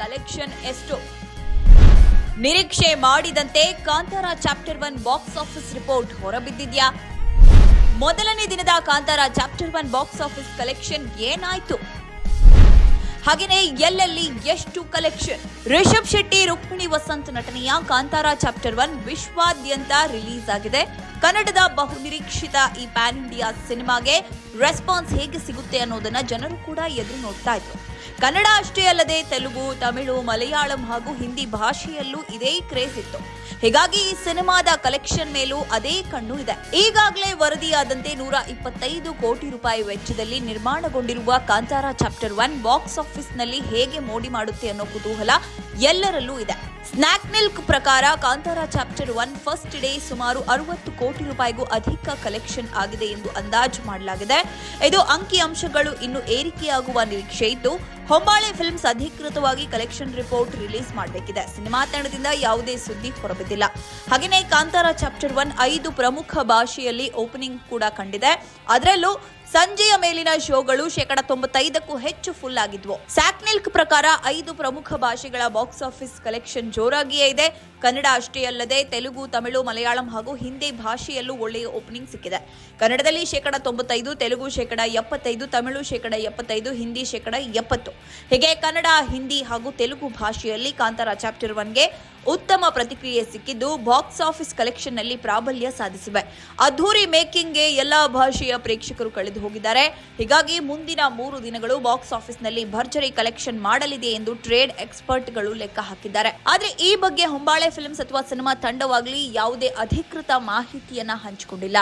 Collection ಎಷ್ಟು? ನಿರೀಕ್ಷೆ ಮಾಡಿದಂತೆ Kantara chapter one box office report ಹೊರಬಿದ್ದಿದ್ಯಾ? ಮೊದಲನೇ ದಿನದ Kantara chapter one box office collection ಏನಾಯ್ತು? ಹಾಗೆಯೇ ಎಲ್ಲೆಲ್ಲಿ ಎಷ್ಟು ಕಲೆಕ್ಷನ್ ರಿಷಬ್ ಶೆಟ್ಟಿ, ರುಕ್ಮಿಣಿ ವಸಂತ್ ನಟನೆಯ ಕಾಂತಾರ ಚಾಪ್ಟರ್ ಒನ್ ವಿಶ್ವಾದ್ಯಂತ ರಿಲೀಸ್ ಆಗಿದೆ. ಕನ್ನಡದ ಬಹುನಿರೀಕ್ಷಿತ ಈ ಪ್ಯಾನ್ ಇಂಡಿಯಾ ಸಿನಿಮಾಗೆ ರೆಸ್ಪಾನ್ಸ್ ಹೇಗೆ ಸಿಗುತ್ತೆ ಅನ್ನೋದನ್ನ ಜನರು ಕೂಡ ಎದುರು ನೋಡ್ತಾ ಇದ್ರು. ಕನ್ನಡ ಅಷ್ಟೇ ಅಲ್ಲದೆ ತೆಲುಗು, ತಮಿಳು, ಮಲಯಾಳಂ ಹಾಗೂ ಹಿಂದಿ ಭಾಷೆಯಲ್ಲೂ ಇದೇ ಕ್ರೇಜ್ ಇತ್ತು. ಹೀಗಾಗಿ ಈ ಸಿನಿಮಾದ ಕಲೆಕ್ಷನ್ ಮೇಲೂ ಅದೇ ಕಣ್ಣು ಇದೆ. ಈಗಾಗಲೇ ವರದಿಯಾದಂತೆ ನೂರ ಇಪ್ಪತ್ತೈದು ಕೋಟಿ ರೂಪಾಯಿ ವೆಚ್ಚದಲ್ಲಿ ನಿರ್ಮಾಣಗೊಂಡಿರುವ ಕಾಂತಾರ ಚಾಪ್ಟರ್ ಒನ್ ಬಾಕ್ಸ್ ಆಫೀಸ್ನಲ್ಲಿ ಹೇಗೆ ಮೋಡಿ ಮಾಡುತ್ತೆ ಅನ್ನೋ ಕುತೂಹಲ ಎಲ್ಲರಲ್ಲೂ ಇದೆ. ಸ್ನ್ಯಾಕ್ ಮಿಲ್ಕ್ ಪ್ರಕಾರ Kantara chapter one first day ಸುಮಾರು ಅರವತ್ತು ಕೋಟಿ ರೂಪಾಯಿಗೂ ಅಧಿಕ ಕಲೆಕ್ಷನ್ ಆಗಿದೆ ಎಂದು ಅಂದಾಜು ಮಾಡಲಾಗಿದೆ. ಇದು ಅಂಕಿ ಅಂಶಗಳು ಇನ್ನು ಏರಿಕೆಯಾಗುವ ನಿರೀಕ್ಷೆ ಇದ್ದು, ಹೊಂಬಾಳೆ ಫಿಲ್ಮ್ಸ್ ಅಧಿಕೃತವಾಗಿ ಕಲೆಕ್ಷನ್ ರಿಪೋರ್ಟ್ ರಿಲೀಸ್ ಮಾಡಬೇಕಿದೆ. ಸಿನಿಮಾ ತಂಡದಿಂದ ಯಾವುದೇ ಸುದ್ದಿ ಹೊರಬಿದ್ದಿಲ್ಲ. ಹಾಗೆಯೇ ಕಾಂತಾರ ಚಾಪ್ಟರ್ ಒನ್ ಐದು ಪ್ರಮುಖ ಭಾಷೆಯಲ್ಲಿ ಓಪನಿಂಗ್ ಕೂಡ ಕಂಡಿದೆ. ಅದರಲ್ಲೂ ಸಂಜೆಯ ಮೇಲಿನ ಶೋಗಳು ಶೇಕಡ ತೊಂಬತ್ತೈದಕ್ಕೂ ಹೆಚ್ಚು ಫುಲ್ ಆಗಿದ್ವು. ಸ್ಯಾಕ್ನಿಲ್ಕ್ ಪ್ರಕಾರ ಐದು ಪ್ರಮುಖ ಭಾಷೆಗಳ ಬಾಕ್ಸ್ ಆಫೀಸ್ ಕಲೆಕ್ಷನ್ ಜೋರಾಗಿಯೇ ಇದೆ. ಕನ್ನಡ ಅಷ್ಟೇ ಅಲ್ಲದೆ ತೆಲುಗು, ತಮಿಳು, ಮಲಯಾಳಂ ಹಾಗೂ ಹಿಂದಿ ಭಾಷೆಯಲ್ಲೂ ಒಳ್ಳೆಯ ಓಪನಿಂಗ್ ಸಿಕ್ಕಿದೆ. ಕನ್ನಡದಲ್ಲಿ ಶೇಕಡ ತೊಂಬತ್ತೈದು, ತೆಲುಗು ಶೇಕಡ ಎಪ್ಪತ್ತೈದು, ತಮಿಳು ಶೇಕಡ ಎಪ್ಪತ್ತೈದು, ಹಿಂದಿ ಶೇಕಡ ಎಪ್ಪತ್ತು. ಹೀಗೆ ಕನ್ನಡ, ಹಿಂದಿ ಹಾಗೂ ತೆಲುಗು ಭಾಷೆಯಲ್ಲಿ ಕಾಂತಾರ ಚಾಪ್ಟರ್ ಒನ್ಗೆ ಉತ್ತಮ ಪ್ರತಿಕ್ರಿಯೆ ಸಿಕ್ಕಿದ್ದು ಬಾಕ್ಸ್ ಆಫೀಸ್ ಕಲೆಕ್ಷನ್ನಲ್ಲಿ ಪ್ರಾಬಲ್ಯ ಸಾಧಿಸಿವೆ. ಅದ್ಧೂರಿ ಮೇಕಿಂಗ್ಗೆ ಎಲ್ಲಾ ಭಾಷೆಯ ಪ್ರೇಕ್ಷಕರು ಕಳೆದು ಹೋಗಿದ್ದಾರೆ. ಹೀಗಾಗಿ ಮುಂದಿನ ಮೂರು ದಿನಗಳು ಬಾಕ್ಸ್ ಆಫೀಸ್ನಲ್ಲಿ ಭರ್ಜರಿ ಕಲೆಕ್ಷನ್ ಮಾಡಲಿದೆ ಎಂದು ಟ್ರೇಡ್ ಎಕ್ಸ್ಪರ್ಟ್ಗಳು ಲೆಕ್ಕ ಹಾಕಿದ್ದಾರೆ. ಆದರೆ ಈ ಬಗ್ಗೆ ಹೊಂಬಾಳೆ ಫಿಲ್ಮ್ಸ್ ಅಥವಾ ಸಿನಿಮಾ ತಂಡವಾಗಲಿ ಯಾವುದೇ ಅಧಿಕೃತ ಮಾಹಿತಿಯನ್ನ ಹಂಚಿಕೊಂಡಿಲ್ಲ.